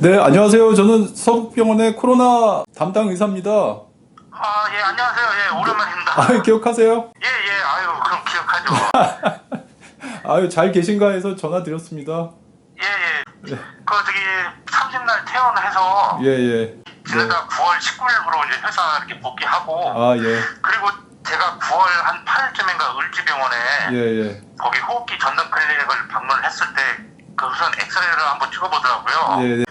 네, 안녕하세요. 저는 서북병원의 코로나 담당 의사입니다. 아, 예, 안녕하세요. 예, 오랜만입니다. 아, 기억하세요? 예, 예, 아유, 그럼 기억하죠. 아유, 잘 계신가 해서 전화 드렸습니다. 예, 예. 그, 저기, 30날 퇴원해서, 예, 예. 지나다 9월 19일부로 이제 회사 이렇게 복귀하고, 아, 예. 그리고 제가 9월 한 8일쯤인가 을지병원에, 예, 예. 거기 호흡기 전담 클리닉을 방문을 했을 때, 그 우선 엑스레이를 한번 찍어보더라고요. 예, 네. 예,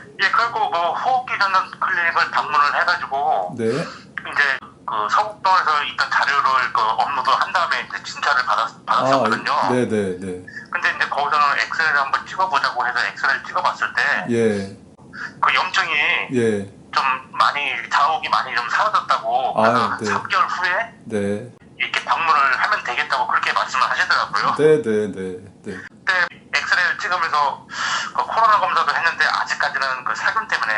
그리고 그 호흡기 전담 클리닉을 방문을 해가지고, 네. 이제 그 서북동에서 일단 자료를 그 업로드 한 다음에 이제 진찰을 받았, 아, 받았었거든요. 네, 네, 네. 근데 이제 거기서는 엑스레이를 한번 찍어보자고 해서 엑스레이를 찍어봤을 때그 예, 염증이 예. 좀 많이 자욱이 많이 좀 사라졌다고 그래서 아, 한 네. 3개월 후에 네. 이렇게 방문을 하면 되겠다고 그렇게 말씀을 하시더라고요. 네, 네, 네. 네. 그때 엑스레이를 찍으면서 그 코로나 검사도 했는데 아직까지는 그 세균 때문에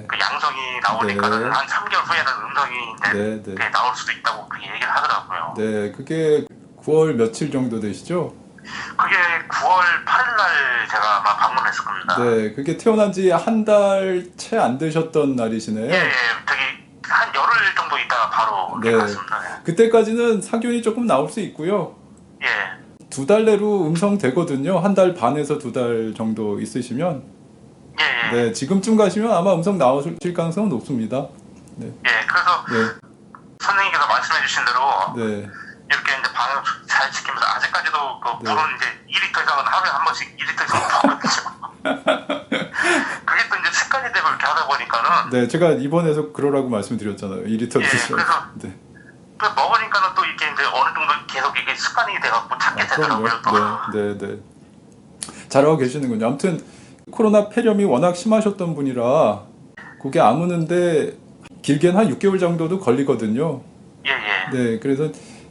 네. 그 양성이 나오니까는 네. 한 3개월 후에는 음성이 이제 네, 네. 나올 수도 있다고 그렇게 얘기를 하더라고요. 네, 그게 9월 며칠 정도 되시죠? 그게 9월 8일 날 제가 아마 방문했을 겁니다. 네, 그게 태어난 지 한 달 채 안 되셨던 날이시네요. 예, 예, 저기 한 열흘 정도 있다가 바로 네. 네. 갔습니다. 그때까지는 사균이 조금 나올 수 있고요. 예, 두달 내로 음성 되거든요. 한 달 반에서 두 달 정도 있으시면. 예, 예, 네, 지금쯤 가시면 아마 음성 나오실 가능성은 높습니다. 네, 예. 그래서 네, 선생님께서 말씀해 주신 대로 네, 이렇게 이제 방역 잘 지키면서 아직까지도 그 네. 물은 이제 2리터 이상은 하루에 한 번씩 2리터 이상 먹거든요. 그게 또 이제 습관이 되고 이렇게 하다 보니까는 네, 제가 입원해서 그러라고 말씀드렸잖아요. 2리터 예, 드셔. 그래서- 네, 그 먹으니까는 또 이게 이제 어느 정도 계속 이게 습관이 돼갖고 찾게 아, 되더라고요. 네, 네, 네. 잘하고 계시는군요. 아무튼 코로나 폐렴이 워낙 심하셨던 분이라 그게 아무는데 길게는 한 6개월 정도도 걸리거든요. 예, 예, 네, 그래서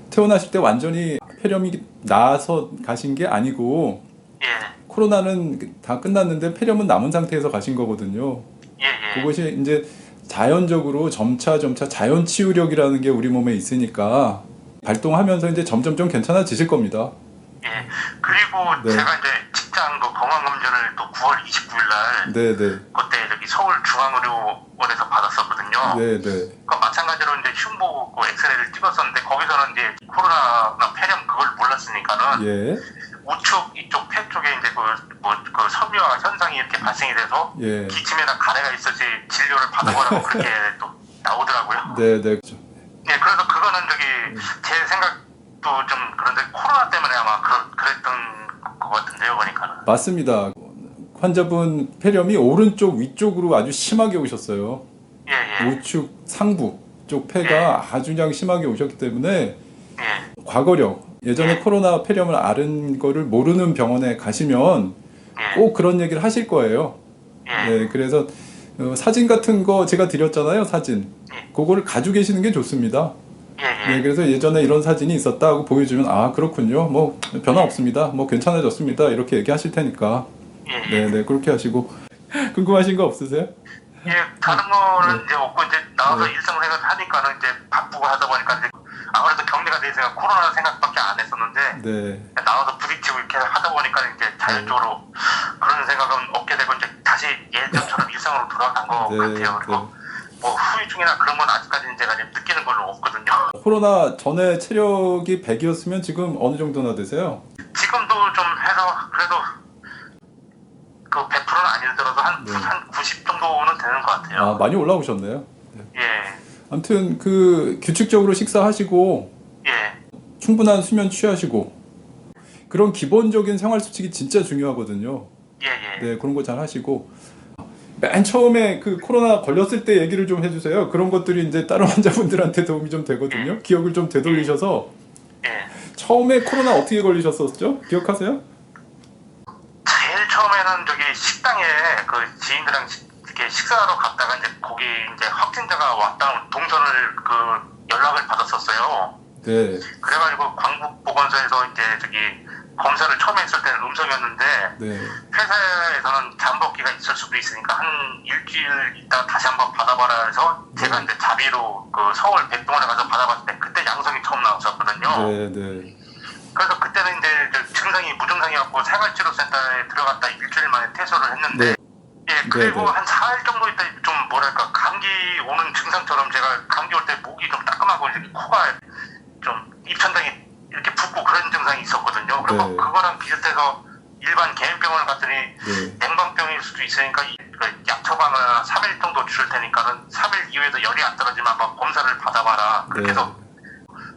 태어나실 때 완전히 폐렴이 나서 가신 게 아니고 예, 코로나는 다 끝났는데 폐렴은 남은 상태에서 가신 거거든요. 예, 예. 그것이 이제 자연적으로 점차 점차 자연 치유력이라는 게 우리 몸에 있으니까 발동하면서 이제 점점점 괜찮아지실 겁니다. 예. 그리고 네. 제가 이제 직장 그 건강검진을 또 9월 29일 날 네, 네, 그때 저기 서울 중앙의료원에서 받았었거든요. 네, 네, 그 마찬가지로 이제 흉부 그 엑스레이를 찍었었는데 거기서는 이제 코로나나 폐렴 그걸 몰랐으니까는 예, 우측 이쪽 폐 쪽에 이제 그 뭐 그 섬유화 현상이 이렇게 발생이 돼서 예, 기침에다 가래가 있어서 진료를 받아보라고 그렇게 또 나오더라고요. 네, 네, 그렇죠. 예, 그래서 그거는 저기 제 생각도 좀 그런데 코로나 때문에 아마 그, 그랬던 것 같은데요, 보니까는. 맞습니다. 환자분 폐렴이 오른쪽 위쪽으로 아주 심하게 오셨어요. 예, 예, 우측 상부 쪽 폐가 아주 그냥 심하게 오셨기 때문에 예, 과거력 예전에 코로나 폐렴을 앓은 거를 모르는 병원에 가시면 예, 꼭 그런 얘기를 하실 거예요. 예, 네, 그래서 어, 사진 같은 거 제가 드렸잖아요, 사진. 예. 그거를 가지고 계시는 게 좋습니다. 예, 예, 네, 그래서 예전에 이런 사진이 있었다 하고 보여주면 아 그렇군요, 뭐 변화 없습니다, 뭐 괜찮아졌습니다 이렇게 얘기하실 테니까. 예, 예. 네, 네 그렇게 하시고 궁금하신 거 없으세요? 예, 다른 거는 네. 이제 없고 이제 나와서 네. 일상생활 하니까는 이제 바쁘고 하다 보니까 이제 아무래도 격리가 돼 있으니까 코로나 생각밖에 안 했었는데 네, 나와서 부딪히고 이렇게 하다 보니까 이제 자연적으로 그런 생각은 없게 되고 이제 다시 예전처럼 일상으로 돌아간 것 네, 같아요. 그리고 뭐 후유증이나 그런 건 아직까지는 제가 지금. 코로나 전에 체력이 100이었으면 지금 어느 정도나 되세요? 지금도 좀 해서 그래도 그 100%는 아니더라도 한, 네. 한90 정도는 되는 것 같아요. 아 많이 올라오셨네요. 예, 아무튼 그 규칙적으로 식사하시고 예, 충분한 수면 취하시고 그런 기본적인 생활 수칙이 진짜 중요하거든요. 예, 예. 네 그런 거 잘 하시고 맨 처음에 그 코로나 걸렸을 때 얘기를 좀 해주세요. 그런 것들이 이제 다른 환자분들한테 도움이 좀 되거든요. 기억을 좀 되돌리셔서 예. 처음에 코로나 어떻게 걸리셨었죠? 기억하세요? 제일 처음에는 저기 식당에 그 지인들이랑 식- 이렇게 식사하러 갔다가 이제 거기 이제 확진자가 왔다는 동선을 그 연락을 받았었어요. 네, 그래가지고 광복보건소에서 이제 저기 검사를 처음에 했을 때는 음성이었는데 네, 회사에서는 잠복기가 있을 수도 있으니까 한 일주일 있다 다시 한번 받아봐라 해서 제가 네. 이제 자비로 그 서울 백동원에 가서 받아봤을 때 그때 양성이 처음 나왔었거든요. 네, 네, 그래서 그때는 이제 저 증상이 무증상이었고 생활치료센터에 들어갔다 일주일 만에 퇴소를 했는데 네. 예 그리고 네. 한 4일 정도 있다 좀 뭐랄까 감기 오는 증상처럼 제가 감기 올 때 목이 좀 따끔하고 이렇게 코가 좀 입천장이 이렇게 붓고 그런 증상이 있었거든요. 그리고 네. 그거랑 비슷해서 일반 개인 병원을 갔더니 네. 냉방병일 수도 있으니까 이- 그 약초방을 3일 정도 줄 테니까는 3일 이후에도 열이 안 떨어지면 한번 검사를 받아봐라. 그렇게 네. 해서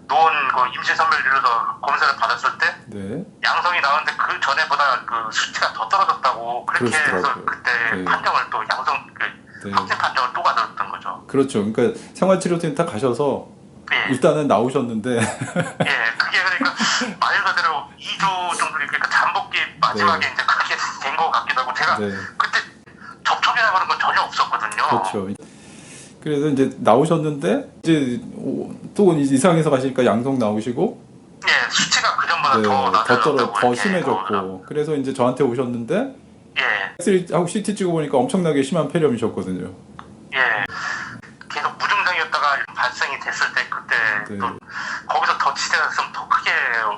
노원 그 임시선별진료소 검사를 받았을 때 네. 양성이 나오는데 그 전에보다 그 수치가 더 떨어졌다고 그렇게 해서 그러시더라고요. 그때 네. 판정을 또 양성 그 네. 확진 판정을 또 받았던 거죠. 그렇죠. 그러니까 생활치료센터 가셔서 예, 일단은 나오셨는데 예, 그게 그러니까 말 그대로 2주 정도 그러니까 잠복기 마지막에 이제 그렇게 된 것 같기도 하고 제가 네. 그때 접촉이나 그런 건 전혀 없었거든요. 그렇죠. 그래서 이제 나오셨는데 이제 오- 또 이상해서 가시니까 양성 나오시고 예, 수치가 그 전보다 네, 더 떨어 더 심해졌고. 그래서 이제 저한테 오셨는데 예, 하고 CT 찍어 보니까 엄청나게 심한 폐렴이셨거든요. 예. 계속 무증상이었다가 발생이 됐을 때 그때 네. 또 거기서 더 치대했으면 더 크게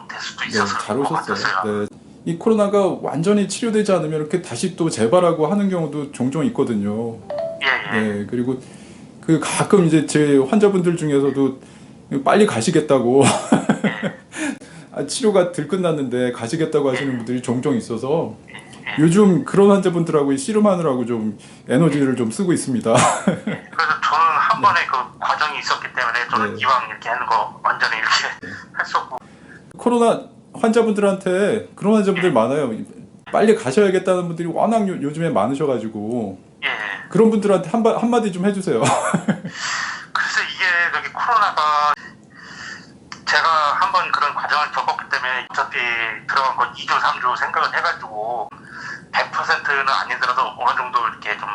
될 수도 네, 있었을 잘것 오셨어요. 네. 이 코로나가 완전히 치료되지 않으면 이렇게 다시 또 재발하고 하는 경우도 종종 있거든요. 예, 예. 네, 그리고 그 가끔 이제 제 환자분들 중에서도 빨리 가시겠다고 아, 치료가 들 끝났는데 가시겠다고 하시는 분들이 종종 있어서 요즘 그런 환자분들하고 씨름하느라고 좀 에너지를 좀 쓰고 있습니다. 그래서 저는 한 번에 그 과정이 있었기 때문에 저는 네. 이왕 이렇게 하는 거 완전히 이렇게 했었고 코로나 환자분들한테 그런 환자분들 많아요. 빨리 가셔야겠다는 분들이 워낙 요, 요즘에 많으셔가지고 예. 그런 분들한테 한, 바, 한마디 좀 해주세요. 그래서 이게 저기 코로나가 제가 한번 그런 과정을 겪었기 때문에 어차피 들어간 거 2주, 3주 생각을 해가지고 100%는 아니더라도 어느 정도 이렇게 좀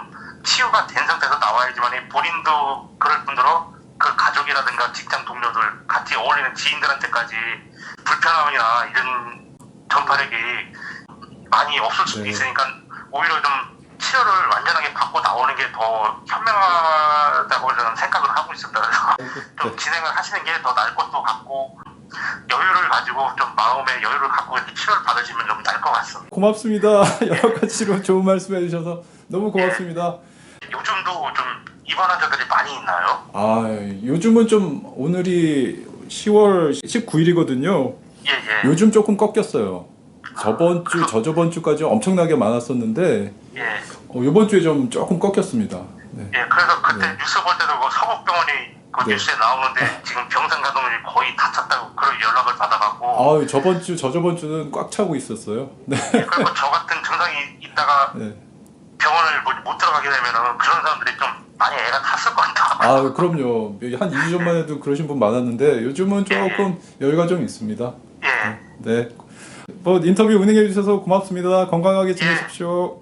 치유가 된 상태에서 나와야지만 본인도 그럴 뿐더러 그 가족이라든가 직장 동료들 같이 어울리는 지인들한테까지 불편함이나 이런 전파력이 많이 없을 수도 네. 있으니까 오히려 좀 치료를 완전하게 받고 나오는 게 더 현명하다고 저는 생각을 하고. 그래서 좀 진행을 하시는 게 더 나을 것도 같고 여유를 가지고 좀 마음의 여유를 갖고 이렇게 치료를 받으시면 좀 나을 것 같습니다. 고맙습니다. 여러 가지로 좋은 말씀 해 주셔서 너무 고맙습니다. 요즘도 좀 입원 환자들이 많이 있나요? 아 요즘은 좀 오늘이 10월 19일이거든요. 예, 예. 요즘 조금 꺾였어요. 저번 주, 저저번 주까지 엄청나게 많았었는데 예. 어, 이번 주에 좀 조금 꺾였습니다. 네. 예, 그래서 그때 네. 뉴스 볼 때도 그 서북병원이 그 네. 뉴스에 나오는데 지금 병상 가동률이 거의 다 찼다고 그런 연락을 받아갖고 아 저번 주, 저저번 주는 꽉 차고 있었어요. 네. 예, 그리고 저 같은 증상이 있다가 네. 병원을 뭐못 들어가게 되면은 그런 사람들이 좀 많이 애가 탔을 것 같다. 아 그럼요. 한 2주 전만 해도 그러신 분 많았는데 요즘은 조금 여유가 좀 있습니다. 예. 네. 뭐 인터뷰 운행해 주셔서 고맙습니다. 건강하게 지내십시오.